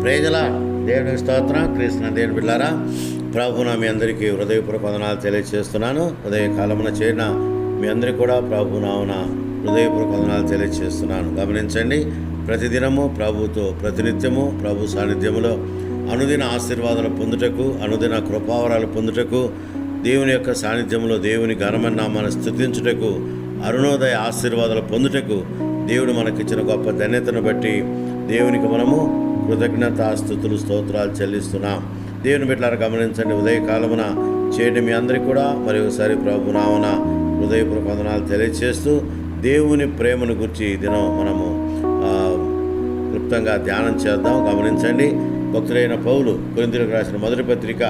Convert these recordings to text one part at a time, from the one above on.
ప్రేజల దేవుని స్తోత్రం. కృష్ణ దేవుని బిళ్ళారా ప్రభున మీ అందరికీ హృదయపూర్వక వందనాలు తెలియజేస్తున్నాను ఉదయ కాలమున చేరిన మీ అందరికీ కూడా ప్రభునామున హృదయపూర్వక వందనాలు తెలియజేస్తున్నాను గమనించండి ప్రతిదినము ప్రభుతో ప్రతినిత్యము ప్రభు సాన్నిధ్యములో అనుదిన ఆశీర్వాదాలు పొందుటకు అనుదిన కృపావరాలు పొందుటకు దేవుని యొక్క సాన్నిధ్యంలో దేవుని ఘనమైన నామాన్ని స్థుతించుటకు అరుణోదయ ఆశీర్వాదాలు పొందుటకు దేవుడు మనకిచ్చిన గొప్ప ధన్యతను బట్టి దేవునికి మనము కృతజ్ఞతాస్థుతులు స్తోత్రాలు చెల్లిస్తున్నాం. దేవుని బిడ్డలను గమనించండి ఉదయకాలమున చేయడం మీ అందరికీ కూడా మరి ఒకసారి ప్రభు హృదయపూర్వక వందనాలు తెలియజేస్తూ దేవుని ప్రేమను గురించి దినం మనము క్లుప్తంగా ధ్యానం చేద్దాం. గమనించండి భక్తులైన పౌలు కొరింతలకు రాసిన మొదటి పత్రిక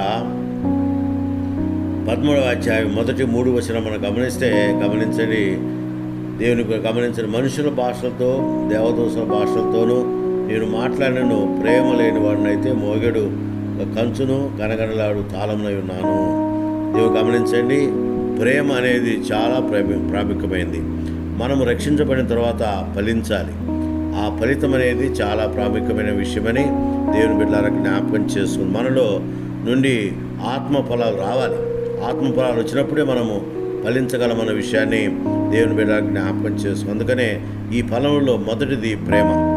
పదమూడవ అధ్యాయం మొదటి మూడు వచనం మనం గమనిస్తే గమనించండి దేవుని గమనించండి మనుషుల భాషలతో దేవదూసల భాషలతోనూ నేను మాట్లాడినను ప్రేమ లేని వాడినైతే మోగడు. కంచును గనగనలాడు తాళంలో ఉన్నాను. దేవుడు గమనించండి ప్రేమ అనేది చాలా ప్రామి ప్రాముఖ్యమైంది. మనం రక్షించబడిన తర్వాత ఫలించాలి. ఆ ఫలితం అనేది చాలా ప్రాముఖ్యమైన విషయమని దేవుని బిడ్డల జ్ఞాపకం చేసుకుని మనలో నుండి ఆత్మ ఫలాలు రావాలి. ఆత్మ ఫలాలు వచ్చినప్పుడే మనము ఫలించగలమన్న విషయాన్ని దేవుని బిడ్డలకు జ్ఞాపకం చేసుకుని అందుకనే ఈ ఫలంలో మొదటిది ప్రేమ.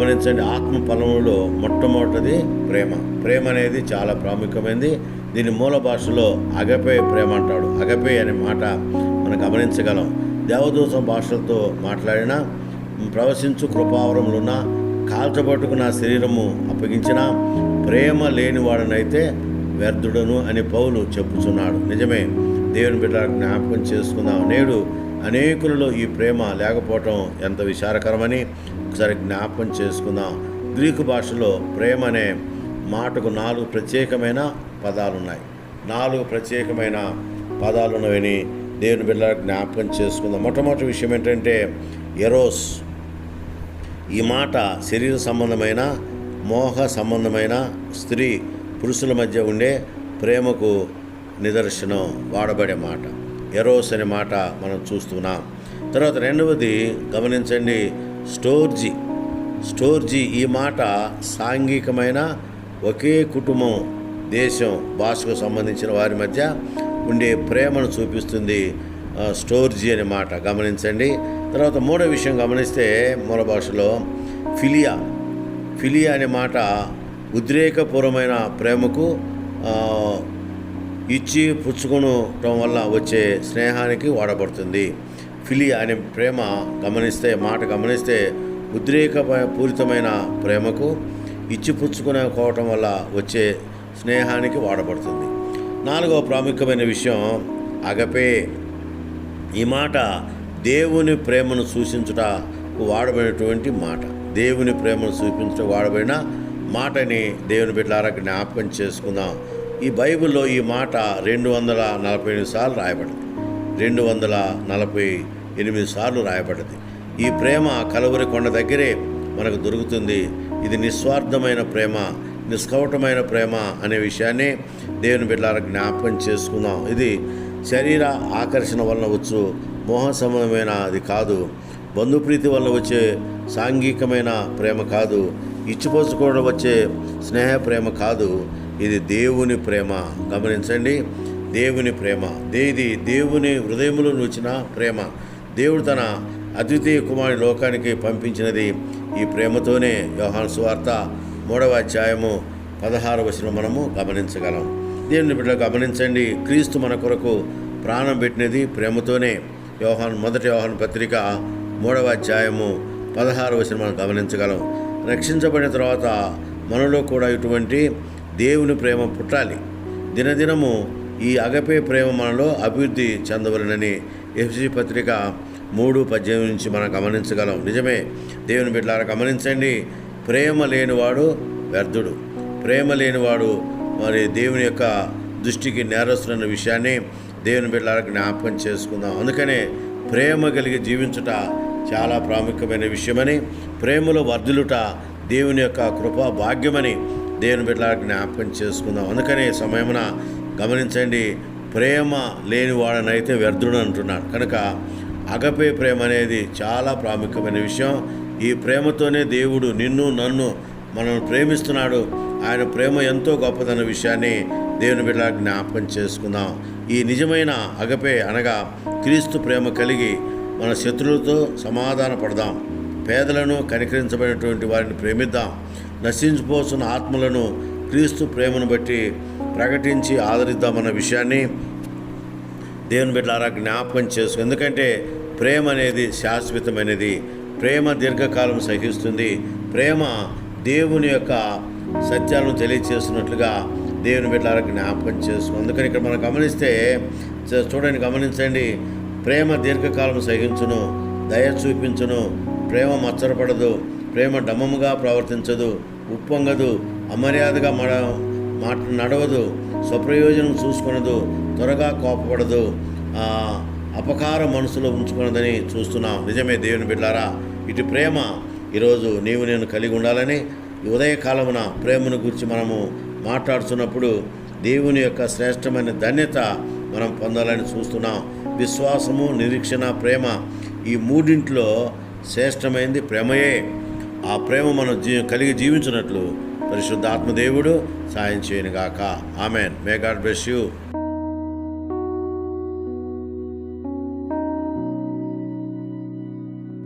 గమనించండి ఆత్మ ఫలములో మొట్టమొదటిది ప్రేమ. ప్రేమ అనేది చాలా ప్రాముఖ్యమైనది దీని మూల భాషలో అగపే ప్రేమ అంటాడు. అగపే అనే మాట మనం గమనించగలం. దేవదూత భాషలతో మాట్లాడిన ప్రవశించు కృపావరములున్న కాల్చబట్టుకు నా శరీరము అప్పగించిన ప్రేమ లేనివాడనైతే వ్యర్థుడను అని పౌలు చెప్పుచున్నాడు. నిజమే దేవుని బిడ్డ జ్ఞాపకం చేసుకుందాం. నేడు అనేకులలో ఈ ప్రేమ లేకపోవటం ఎంత విచారకరమని ఒకసారి జ్ఞాపకం చేసుకుందాం. గ్రీకు భాషలో ప్రేమ అనే మాటకు నాలుగు ప్రత్యేకమైన పదాలు ఉన్నాయి నాలుగు ప్రత్యేకమైన పదాలు ఉన్నవని దేవుని బిడ్డ జ్ఞాపకం చేసుకుందాం. మొట్టమొదటి విషయం ఏంటంటే ఎరోస్. ఈ మాట శరీర సంబంధమైన మోహ సంబంధమైన స్త్రీ పురుషుల మధ్య ఉండే ప్రేమకు నిదర్శనం వాడబడే మాట. ఎరోస్ అనే మాట మనం చూస్తున్నాం తర్వాత రెండవది గమనించండి స్టోర్జీ. స్టోర్జీ ఈ మాట సాంఘికమైన ఒకే కుటుంబం దేశం భాషకు సంబంధించిన వారి మధ్య ఉండే ప్రేమను చూపిస్తుంది స్టోర్జీ అనే మాట. గమనించండి. తర్వాత మూడో విషయం గమనిస్తే మూల భాషలో ఫిలియా. ఫిలియా అనే మాట ఉద్రేకపూర్వమైన ప్రేమకు ఇచ్చి పుచ్చుకునటం వల్ల వచ్చే స్నేహానికి వాడబడుతుంది. ఫిలి అనే ప్రేమ గమనిస్తే మాట గమనిస్తే ఉద్రేక పూరితమైన ప్రేమకు ఇచ్చి పుచ్చుకునేకోవటం వల్ల వచ్చే స్నేహానికి వాడబడుతుంది. నాలుగవ ప్రాముఖ్యమైన విషయం అగపే. ఈ మాట దేవుని ప్రేమను సూచించుటకు వాడబడినటువంటి మాట. దేవుని ప్రేమను చూపించుట వాడబడిన మాటని దేవుని బిడ్డలారా జ్ఞాపకం చేసుకుందాం. ఈ బైబిల్లో ఈ మాట రెండు వందల నలభై ఎనిమిది సార్లు రాయబడింది. రెండు వందల నలభై ఎనిమిది సార్లు రాయబడింది. ఈ ప్రేమ కలువరి కొండ దగ్గరే మనకు దొరుకుతుంది. ఇది నిస్వార్థమైన ప్రేమ నిష్కవటమైన ప్రేమ అనే విషయాన్ని దేవుని బిడ్డల జ్ఞాపకం చేసుకుందాం. ఇది శరీర ఆకర్షణ వలన వచ్చు మోహ సంబంధమైన అది కాదు. బంధుప్రీతి వల్ల వచ్చే సాంఘికమైన ప్రేమ కాదు. ఇచ్చిపోసుకోవడం వచ్చే స్నేహ ప్రేమ కాదు. ఇది దేవుని ప్రేమ. గమనించండి దేవుని ప్రేమ. దేది దేవుని హృదయములో వచ్చిన ప్రేమ. దేవుడు తన అద్వితీయ కుమారి లోకానికి పంపించినది ఈ ప్రేమతోనే. యోహాను సువార్త మూడవ అధ్యాయము పదహారు వచనం మనము గమనించగలం. దేవుని బిడ్డ గమనించండి క్రీస్తు మన కొరకు ప్రాణం పెట్టినది ప్రేమతోనే. యోహాన్ మొదటి యోహాన్ పత్రిక మూడవ అధ్యాయము పదహారు వచనం మనం గమనించగలం. రక్షించబడిన తర్వాత మనలో కూడా ఇటువంటి దేవుని ప్రేమ పుట్టాలి. దినదినము ఈ అగపే ప్రేమ మనలో అభివృద్ధి చెందవలనని ఎఫ్సి పత్రిక మూడు పద్దెనిమిది నుంచి మనం గమనించగలం. నిజమే దేవుని బిడ్డలారా గమనించండి. ప్రేమ లేనివాడు వ్యర్థుడు. ప్రేమ లేనివాడు మరి దేవుని యొక్క దృష్టికి నేరస్తున్న విషయాన్ని దేవుని బిడ్డలారా జ్ఞాపకం చేసుకుందాం. అందుకనే ప్రేమ కలిగి జీవించుట చాలా ప్రాముఖ్యమైన విషయమని ప్రేమలో వర్ధులుట దేవుని యొక్క కృపా భాగ్యమని దేవుని బిడ్డలారా జ్ఞాపకం చేసుకుందాం. అందుకనే ఈ సమయమున గమనించండి ప్రేమ లేనివాడనైతే వ్యర్థుడు అంటున్నాడు. కనుక అగపే ప్రేమ అనేది చాలా ప్రాముఖ్యమైన విషయం. ఈ ప్రేమతోనే దేవుడు నిన్ను నన్ను మనల్ని ప్రేమిస్తున్నాడు. ఆయన ప్రేమ ఎంతో గొప్పదన్న విషయాన్ని దేవుని బిడ్డ జ్ఞాపకం చేసుకుందాం. ఈ నిజమైన అగపే అనగా క్రీస్తు ప్రేమ కలిగి మన శత్రువులతో సమాధాన పడదాం పేదలను కనికరించబడినటువంటి వారిని ప్రేమిద్దాం. నశించిపోతున్న ఆత్మలను క్రీస్తు ప్రేమను బట్టి ప్రకటించి ఆదరిద్దామన్న విషయాన్ని దేవుని బిడ్డలారా జ్ఞాపకం చేసు ఎందుకంటే ప్రేమ అనేది శాశ్వతమైనది. ప్రేమ దీర్ఘకాలం సహిస్తుంది. ప్రేమ దేవుని యొక్క సత్యాలను తెలియచేస్తున్నట్లుగా దేవుని బిడ్డలారా జ్ఞాపకం చేసు అందుకని ఇక్కడ మనం గమనిస్తే చూడండి గమనించండి. ప్రేమ దీర్ఘకాలం సహించును దయ చూపించును ప్రేమ మచ్చరపడదు ప్రేమ డమముగా ప్రవర్తించదు ఉప్పొంగదు అమర్యాదగా మడ మాట నడవదు స్వప్రయోజనం చూసుకొనదు త్వరగా కోపపడదు అపకార మనసులో ఉంచుకున్నదని చూస్తున్నాం. నిజమే దేవుని బిడ్డారా ఇటు ప్రేమ ఈరోజు నీవు నేను కలిగి ఉండాలని ఉదయకాలమున ప్రేమను గురించి మనము మాట్లాడుతున్నప్పుడు దేవుని యొక్క శ్రేష్టమైన ధన్యత మనం పొందాలని చూస్తున్నాం. విశ్వాసము నిరీక్షణ ప్రేమ ఈ మూడింట్లో శ్రేష్టమైంది ప్రేమయే. ఆ ప్రేమ మనం జీ కలిగి జీవించినట్లు పరిశుద్ధ ఆత్మదేవుడు సాయం చేయనుగాక. Amen. May God bless you.